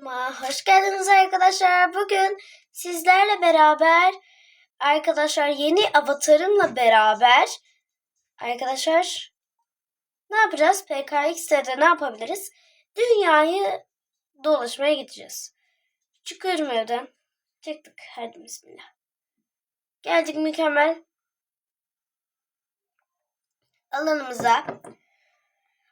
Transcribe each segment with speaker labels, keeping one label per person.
Speaker 1: Kanalıma hoş geldiniz arkadaşlar. Bugün sizlerle beraber arkadaşlar yeni avatarımla beraber arkadaşlar ne yapacağız? PKX'de ne yapabiliriz? Dünyayı dolaşmaya gideceğiz. Çıkıyorum evden. Çıktık. Hadi bismillah. Geldik mükemmel alanımıza.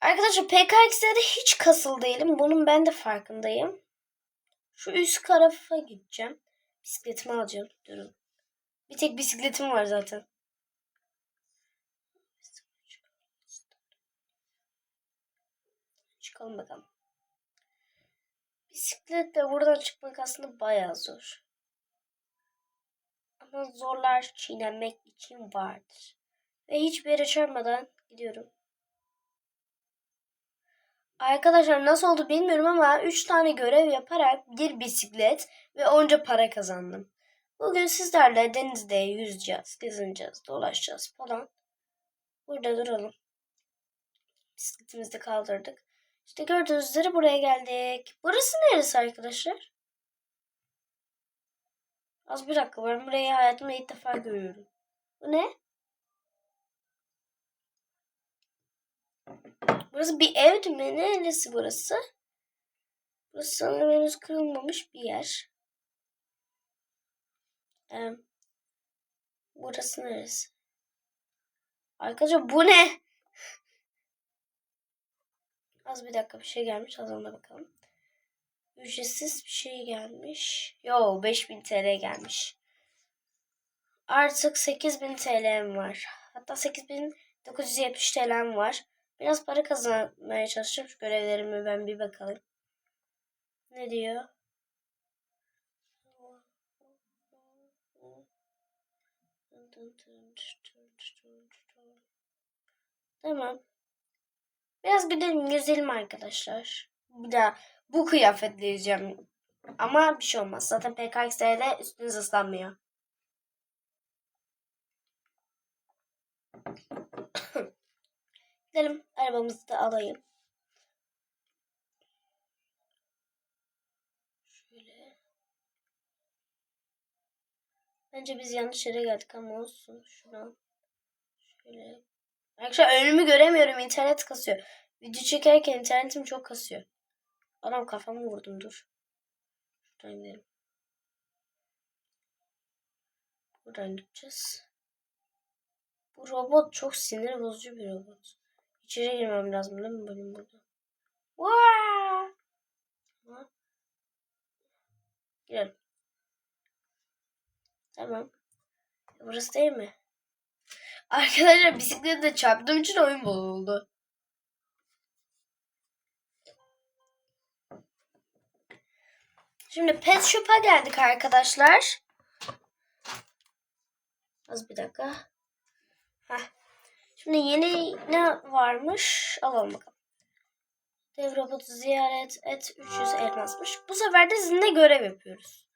Speaker 1: Arkadaşlar PKX'de hiç kasıl değilim. Bunun ben de farkındayım. Şu üst tarafa gideceğim. Bisikletimi alacağım. Durun. Bir tek bisikletim var zaten. Çıkalım bakalım. Bisikletle buradan çıkmak aslında bayağı zor. Ama zorlar çiğnenmek için vardır. Ve hiçbir yere çarpmadan gidiyorum. Arkadaşlar nasıl oldu bilmiyorum ama 3 tane görev yaparak bir bisiklet ve onca para kazandım. Bugün sizlerle denizde yüzeceğiz, gezineceğiz, dolaşacağız falan. Burada duralım. Bisikletimizi de kaldırdık. İşte gördüğünüz üzere buraya geldik. Burası neresi arkadaşlar? Az bir dakika ben burayı hayatımda ilk defa görüyorum. Bu ne? Burası bir ev mi? Neresi burası? Burası sanırım henüz kırılmamış bir yer. Ee, burası neresi? Arkadaşlar bu ne? Az bir dakika bir şey gelmiş. Az ona bakalım. Ücretsiz bir şey gelmiş. Yo 5000 TL gelmiş. Artık 8000 TL'm var. Hatta 8970 TL'm var. Biraz para kazanmaya çalışacağım. Şu görevlerime ben bir bakalım. Ne diyor? Tamam. Biraz gidelim yüzelim arkadaşlar. Bir daha bu kıyafetle yüzeceğim. Ama bir şey olmaz. Zaten PKX'de üstünüz ıslanmıyor. Gidelim arabamızı da alayım. Şöyle. Bence biz yanlış yere geldik ama olsun. Şuradan. Şöyle. Arkadaşlar önümü göremiyorum. İnternet kasıyor. Video çekerken internetim çok kasıyor. Adam kafamı vurdum dur. Şuradan gidelim. Buradan gideceğiz. Bu robot çok sinir bozucu bir robot. İçeri girmem lazım değil mi benim burada? Vaa! Girelim. Tamam. Burası değil mi? Arkadaşlar bisikletle çarptığım için oyun bozuldu. Şimdi Pet Shop'a geldik arkadaşlar. Az bir dakika. Heh. Şimdi yeni ne varmış? Alalım bakalım. Dev robotu ziyaret et 300 elmasmış. Bu sefer de sizinle görev yapıyoruz.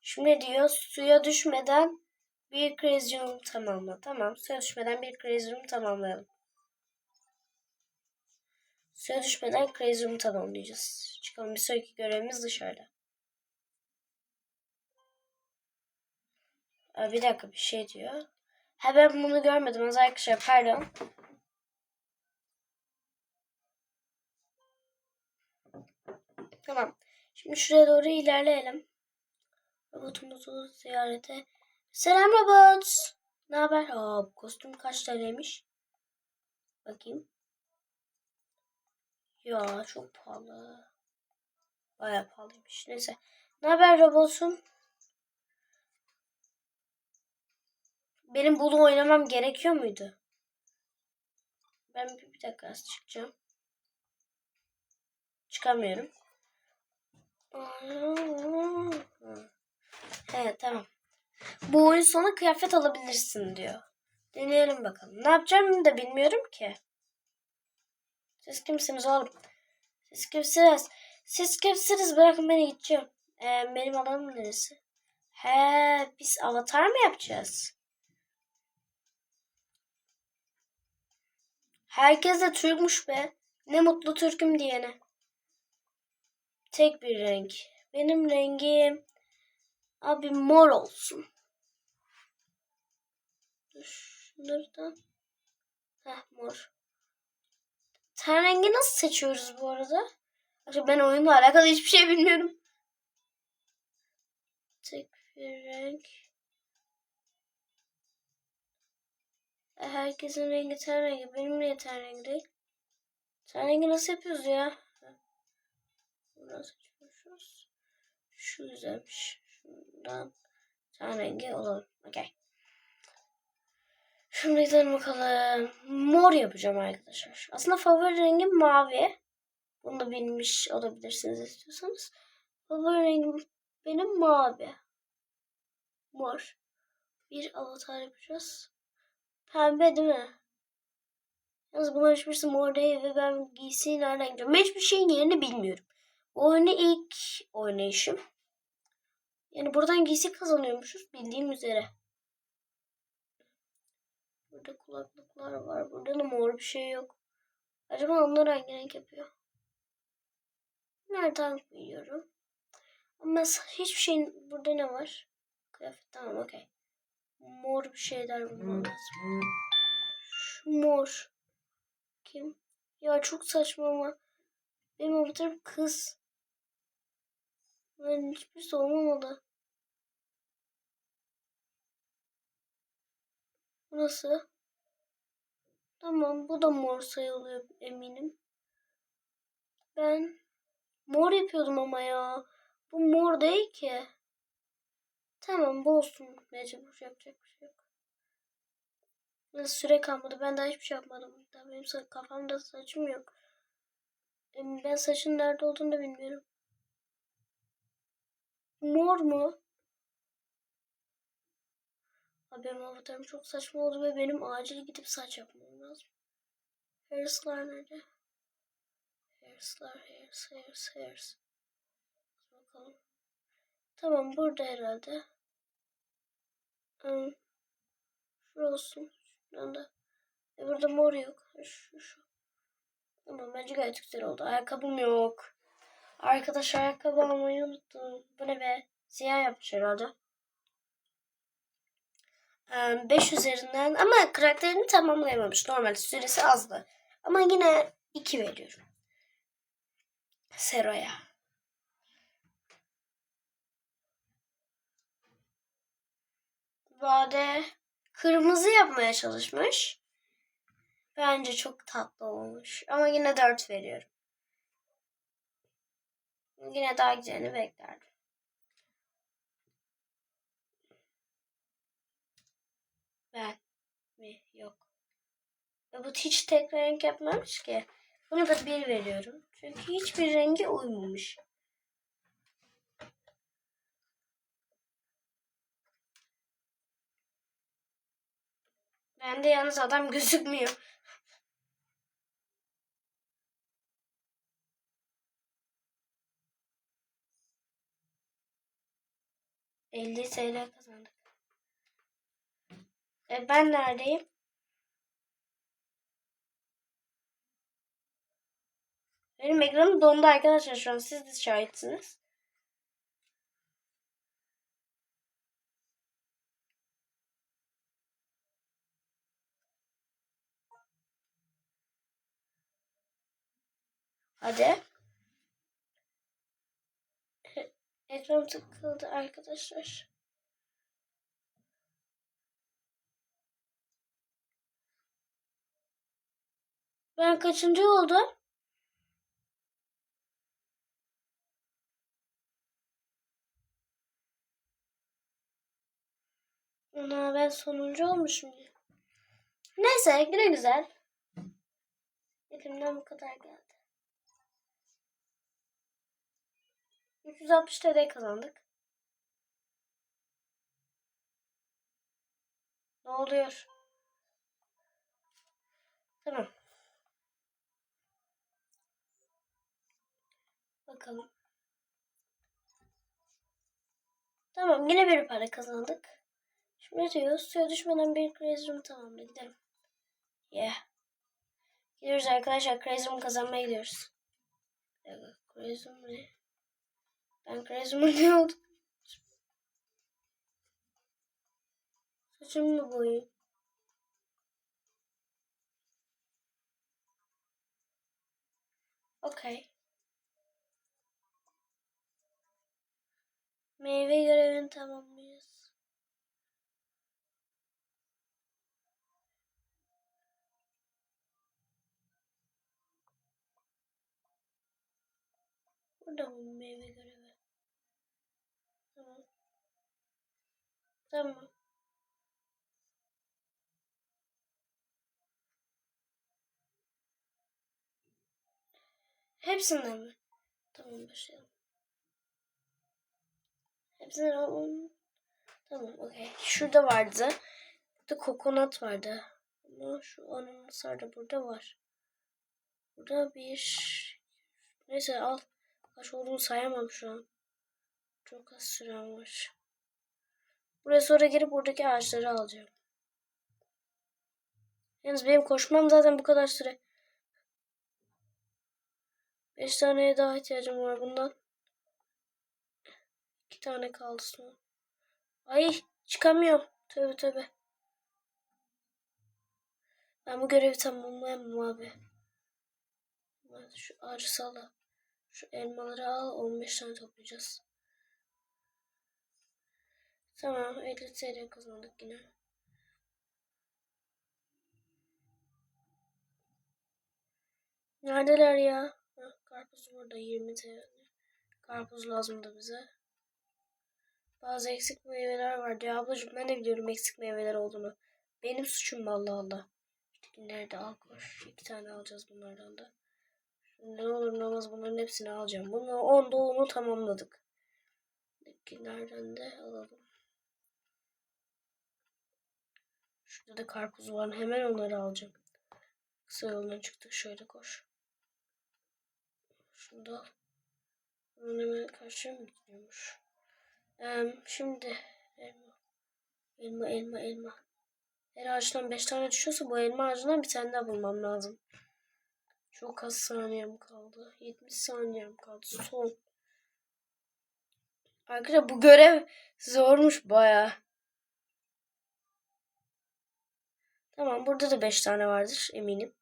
Speaker 1: Şimdi diyor suya düşmeden bir room tamamla. Tamam suya düşmeden bir room tamamlayalım. Suya düşmeden room tamamlayacağız. Çıkalım bir sonraki görevimiz dışarıda. Aa, bir dakika bir şey diyor. Ha ben bunu görmedim arkadaşlar pardon. Tamam. Şimdi şuraya doğru ilerleyelim. Robotumuzu ziyarete. Selam robot. Ne haber? Aa, kostüm kaç TL'ymiş? Bakayım. Ya çok pahalı. Baya pahalıymış. Neyse. Ne haber robotun? Benim bunu oynamam gerekiyor muydu? Ben bir, dakika çıkacağım. Çıkamıyorum. Evet tamam. Bu oyun sonu kıyafet alabilirsin diyor. Deneyelim bakalım. Ne yapacağımı da bilmiyorum ki. Siz kimsiniz oğlum? Siz kimsiniz? Siz kimsiniz? Bırakın beni gideceğim. Ee, benim alanım neresi? He, biz avatar mı yapacağız? Herkes de Türkmüş be. Ne mutlu Türk'üm diyene. tek bir renk. Benim rengim abi mor olsun. Dur şunlardan. Heh mor. Ten rengi nasıl seçiyoruz bu arada? Arkadaşlar ben oyunla alakalı hiçbir şey bilmiyorum. Tek bir renk. Herkesin rengi ten rengi. Benim niye ten rengi değil? Ten rengi nasıl yapıyoruz ya? Buradan seçiyoruz. Şu güzelmiş. Şundan ten rengi olalım. Okey. Şimdi gidelim bakalım. Mor yapacağım arkadaşlar. Aslında favori rengim mavi. Bunu da bilmiş olabilirsiniz istiyorsanız. Favori rengim benim mavi. Mor. Bir avatar yapacağız. Pembe değil mi? Yalnız hiçbirisi mor değil ve ben giysiyi nereden gideceğim? Ben hiçbir şeyin yerini bilmiyorum. Bu oyunu ilk oynayışım. Yani buradan giysi kazanıyormuşuz bildiğim üzere. Burada kulaklıklar var. Burada da mor bir şey yok. Acaba onlar hangi renk yapıyor? Nereden biliyorum? Ama hiçbir şeyin... Burada ne var? Kıyafet tamam okey. Mor bir şeyler bulmam lazım. Şu mor. Kim? Ya çok saçma ama. Benim avatarım kız. Ben hiçbirisi olmamalı. Nasıl? Tamam bu da mor sayılıyor eminim. Ben mor yapıyordum ama ya. Bu mor değil ki. Tamam bu olsun. Mecbur yapacak bir şey yok. Nasıl süre kalmadı. Ben daha hiçbir şey yapmadım. Daha benim kafamda saçım yok. Ben saçın nerede olduğunu da bilmiyorum. Mor mu? Abi benim avatarım çok saçma oldu ve benim acil gidip saç yapmam lazım. Hairs'lar nerede? Hairs'lar, hairs, hairs, hairs. Tamam burada herhalde. Hmm. Şu olsun. Şuradan da. E burada mor yok. Şu şu. Tamam bence gayet güzel oldu. Ayakkabım yok. Arkadaş ayakkabı almayı unuttum. Bu ne be? Siyah yapmış herhalde. 5 üzerinden ama karakterini tamamlayamamış. Normalde süresi azdı. Ama yine 2 veriyorum. Sero'ya. Bade kırmızı yapmaya çalışmış. Bence çok tatlı olmuş. Ama yine 4 veriyorum. Yine daha güzelini beklerdim. Ben mi? Yok. Ve bu hiç tek renk yapmamış ki. Buna da bir veriyorum. Çünkü hiçbir rengi uymamış. Bende yalnız adam gözükmüyor. Elli TL kazandık. E ben neredeyim? Benim ekranım dondu arkadaşlar şu an. Siz de şahitsiniz. Hadi. Ekran tıkıldı arkadaşlar. Ben kaçıncı oldum? Ana ben sonuncu olmuşum. Neyse güle güzel. Elimden bu kadar geldi. 360 TL kazandık. Ne oluyor? Tamam. Bakalım. Tamam yine bir para kazandık. Şimdi ne diyor? Suya düşmeden bir crazy room tamamla gidelim. Yeah. Gidiyoruz arkadaşlar. Crazy room kazanmaya gidiyoruz. Crazy room ne? Crazy ne oldu? Saçımı mı boyayayım? Okey. Meyve görevini tamamlıyoruz. Burada mı meyve görevi? Tamam. Hepsinden mi? Tamam başlayalım. Hepsinden alalım. Tamam okey. Şurada vardı. Burada kokonat vardı. Ama şu ananaslar da burada var. Burada bir... Neyse al. Kaç olduğunu sayamam şu an. Çok az sürem var. Buraya sonra gelip buradaki ağaçları alacağım. Yalnız benim koşmam zaten bu kadar süre. Beş taneye daha ihtiyacım var bundan. İki tane kaldı son. Ay çıkamıyorum. Tövbe tövbe. Ben bu görevi tamamlayamam abi. Şu ağacı salla. Şu elmaları al. 15 tane toplayacağız. Tamam 50 TL kazandık yine. Neredeler ya? Karpuz burada 20 TL. Karpuz lazım da bize. Bazı eksik meyveler var diyor. Ablacığım ben de biliyorum eksik meyveler olduğunu. Benim suçum mu Allah. İşte nerede al koş. İki tane alacağız bunlardan da. Ne olur ne olmaz bunların hepsini alacağım. Bunu 10 doğumu tamamladık. Nereden de alalım. Şurada da karpuz var. Hemen onları alacağım. Kısa yoldan çıktık. Şöyle koş. Şunu da al. Hemen karşıya mı gidiyormuş? Şimdi elma. Elma, elma, elma. Her ağaçtan 5 tane düşüyorsa bu elma ağacından bir tane daha bulmam lazım. Çok az saniyem kaldı. 70 saniyem kaldı. Son. Arkadaşlar bu görev zormuş baya. Tamam burada da 5 tane vardır eminim.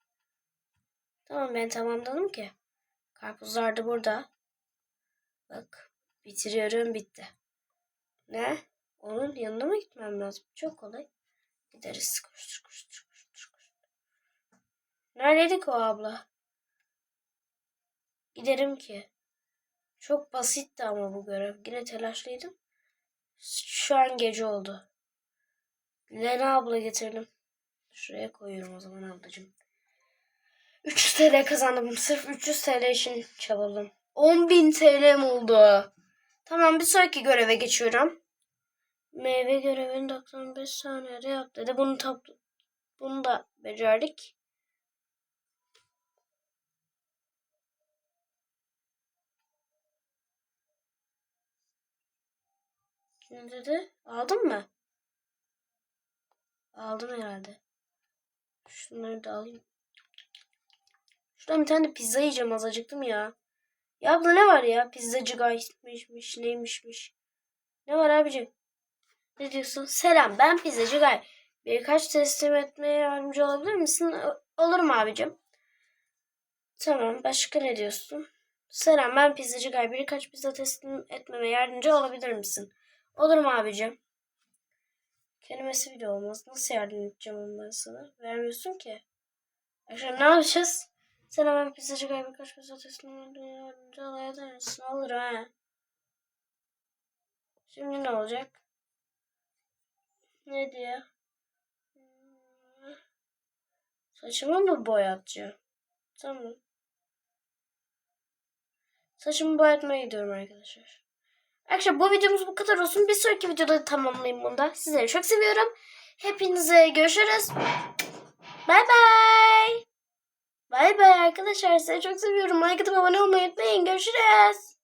Speaker 1: Tamam ben tamamladım ki. Karpuzlar da burada. Bak bitiriyorum bitti. Ne? Onun yanına mı gitmem lazım? Çok kolay. Gideriz. Koştur koştur koştur koştur. Neredeydik o abla? Giderim ki. Çok basitti ama bu görev. Yine telaşlıydım. Şu an gece oldu. Lena abla getirdim. Şuraya koyuyorum o zaman ablacığım. 300 TL kazandım. Sırf 300 TL için çabaladım. 10.000 TL'm oldu. Tamam bir sonraki göreve geçiyorum. Meyve görevini 95 saniyede yap dedi. Bunu, topla bunu da becerdik. Ne dedi? Aldın mı? Aldım herhalde. Şunları da alayım. Şuradan bir tane pizza yiyeceğim az acıktım ya. Ya abla ne var ya? Pizzacı gaymişmiş neymişmiş. Ne var abicim? Ne diyorsun? Selam ben pizzacı gay. Birkaç teslim etmeye yardımcı olabilir misin? Olur mu abicim? Tamam başka ne diyorsun? Selam ben pizzacı gay. Birkaç pizza teslim etmeme yardımcı olabilir misin? Olur mu abicim? Kelimesi bile olmaz. Nasıl yardım edeceğim ben sana? Vermiyorsun ki. Akşam ne yapacağız? Sen hemen pizzacı pizza teslim etmeye yardımcı olabilir misin? Olur ha. Şimdi ne olacak? Ne diye? Saçımı mı boyatacağım? Tamam. Saçımı boyatmaya gidiyorum arkadaşlar. Arkadaşlar bu videomuz bu kadar olsun. Bir sonraki videoda tamamlayayım bunu da. Sizleri çok seviyorum. Hepinize görüşürüz. Bay bay. Bay bay arkadaşlar. Sizi çok seviyorum. Like atıp abone olmayı unutmayın. Görüşürüz.